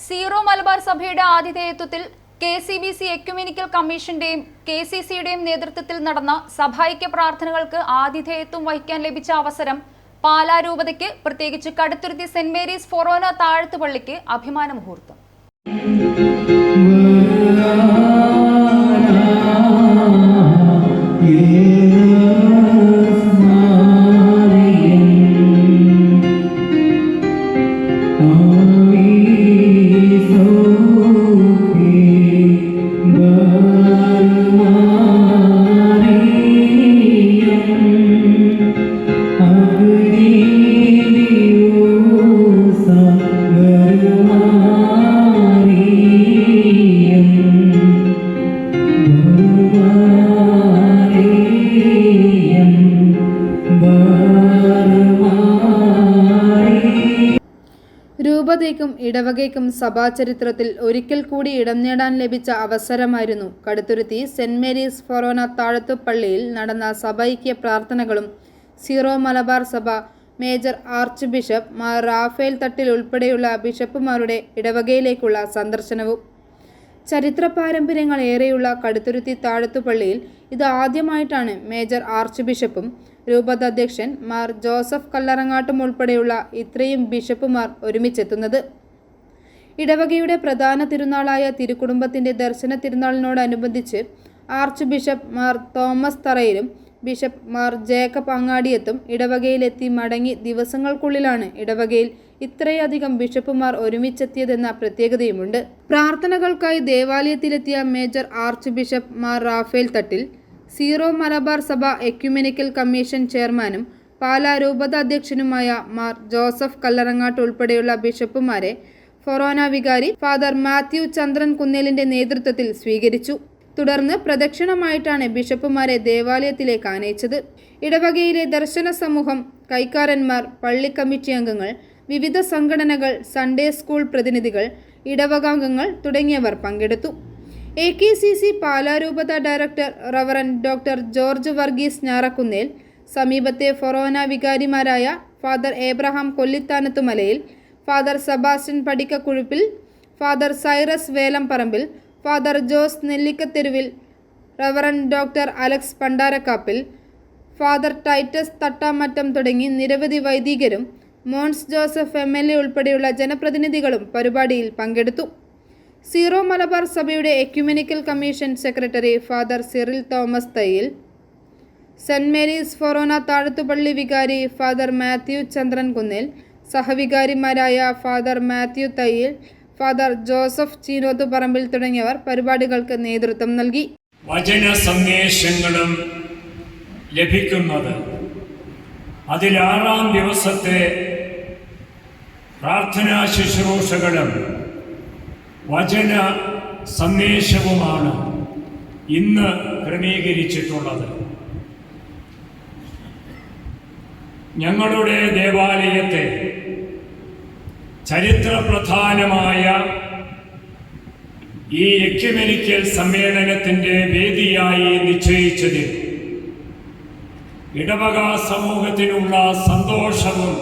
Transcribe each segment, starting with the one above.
Zero Malabar സഭയുടെ ആതിഥേയത്വത്തിൽ K C B C ecumenical കമ്മീഷന്റെയും K C സിയുടെയും നേതൃത്വത്തിൽ നടന്ന സഭായിക്യ പ്രാർത്ഥനകൾക്ക് ആതിഥേയത്വം വഹിക്കാൻ ലഭിച്ച അവസരം പാലാ രൂപതയ്ക്ക് പ്രത്യേകിച്ച് കടുത്തുരുത്തി സെന്റ് മേരീസ് ഫൊറോന താഴത്തുപള്ളിക്ക് അഭിമാന മുഹൂർത്തം രൂപതയ്ക്കും ഇടവകയ്ക്കും സഭാചരിത്രത്തിൽ ഒരിക്കൽ കൂടി ഇടം നേടാൻ ലഭിച്ച അവസരമായിരുന്നു. കടുത്തുരുത്തി സെന്റ് മേരീസ് ഫൊറോന താഴത്തുപള്ളിയിൽ നടന്ന സഭൈക്യ പ്രാർത്ഥനകളും സീറോ മലബാർ സഭ major archbishop Mar Raphael Thattil ഉൾപ്പെടെയുള്ള ബിഷപ്പുമാരുടെ ഇടവകയിലേക്കുള്ള സന്ദർശനവും ചരിത്ര പാരമ്പര്യങ്ങൾ ഏറെയുള്ള കടുത്തുരുത്തി താഴത്തുപള്ളിയിൽ ഇത് ആദ്യമായിട്ടാണ് മേജർ ആർച്ച് ബിഷപ്പും രൂപത അധ്യക്ഷൻ മാർ ജോസഫ് കല്ലറങ്ങാട്ടും ഉൾപ്പെടെയുള്ള ഇത്രയും ബിഷപ്പുമാർ ഒരുമിച്ചെത്തുന്നത്. ഇടവകയുടെ പ്രധാന തിരുനാളായ തിരുക്കുടുംബത്തിന്റെ ദർശന തിരുനാളിനോടനുബന്ധിച്ച് ആർച്ച് ബിഷപ്പ് മാർ തോമസ് തറയിലും ബിഷപ്പ് മാർ ജേക്കബ് അങ്ങാടിയെത്തും ഇടവകയിലെത്തി മടങ്ങി ദിവസങ്ങൾക്കുള്ളിലാണ് ഇടവകയിൽ ഇത്രയധികം ബിഷപ്പുമാർ ഒരുമിച്ചെത്തിയതെന്ന പ്രത്യേകതയുമുണ്ട്. പ്രാർത്ഥനകൾക്കായി ദേവാലയത്തിലെത്തിയ major arch bishop Mar Rafale Thattil zero Malabar സഭ എക്യുമെനിക്കൽ കമ്മീഷൻ ചെയർമാനും പാലാ രൂപത അധ്യക്ഷനുമായ മാർ ജോസഫ് കല്ലറങ്ങാട്ട് ഉൾപ്പെടെയുള്ള ബിഷപ്പുമാരെ ഫൊറോന വികാരി ഫാദർ മാത്യു ചന്ദ്രൻ കുന്നേലിന്റെ നേതൃത്വത്തിൽ സ്വീകരിച്ചു. തുടർന്ന് പ്രദക്ഷിണമായിട്ടാണ് ബിഷപ്പുമാരെ ദേവാലയത്തിലേക്ക് ആനയിച്ചത്. ഇടവകയിലെ ദർശന സമൂഹം കൈക്കാരന്മാർ പള്ളി കമ്മിറ്റി അംഗങ്ങൾ വിവിധ സംഘടനകൾ സൺഡേ സ്കൂൾ പ്രതിനിധികൾ ഇടവകാംഗങ്ങൾ തുടങ്ങിയവർ പങ്കെടുത്തു. A K C C പാലാരൂപത director reverend doctor George Varghese Njarakkunnel സമീപത്തെ forane വികാരിമാരായ father Abraham Kollithanathumalayil father Sebastian Padikkakuzhuppil father Cyrus Velamparambil father Jose Nellikatheruvil reverend doctor Alex Pandarakappil father Titus Thattamattam തുടങ്ങി നിരവധി വൈദികരും Mons Joseph M L A ഉൾപ്പെടെയുള്ള ജനപ്രതിനിധികളും പരിപാടിയിൽ പങ്കെടുത്തു. Zero Malabar സഭയുടെ ecumenical commission secretary father Cyril Thomas Thayyil saint Mary's forane Thazhathupally വികാരി father Mathew Chandrankunnel സഹവികാരിമാരായ father Mathew Thayyil father Joseph Cheenothparambil തുടങ്ങിയവർ പരിപാടികൾക്ക് നേതൃത്വം നൽകി. വചന സന്ദേശങ്ങളും ലഭിക്കുന്നത്. അതിലാറാം ദിവസത്തെ പ്രാർത്ഥനാ ശുശ്രൂഷകളും വചന സന്ദേശവുമാണ് ഇന്ന് ക്രമീകരിച്ചിട്ടുള്ളത്. ഞങ്ങളുടെ ദേവാലയത്തെ ചരിത്രപ്രധാനമായ ഈ എക്യുമെനിക്കൽ സമ്മേളനത്തിന്റെ വേദിയായി നിശ്ചയിച്ചതിൽ ഇടവക സമൂഹത്തിനുള്ള സന്തോഷവും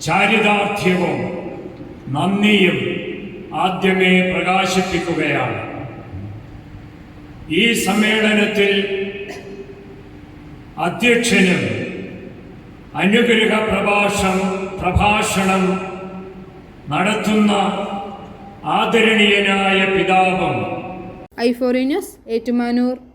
ചാരിതാർത്ഥ്യവും നന്ദിയും ആദ്യമേ പ്രകാശിപ്പിക്കുകയാണ്. ഈ സമ്മേളനത്തിൽ അധ്യക്ഷനും അനുഗ്രഹ പ്രഭാഷണം പ്രഭാഷണം നടത്തുന്ന ആദരണീയനായ പിതാവും. ന്യൂസ് ഏറ്റുമാനൂർ.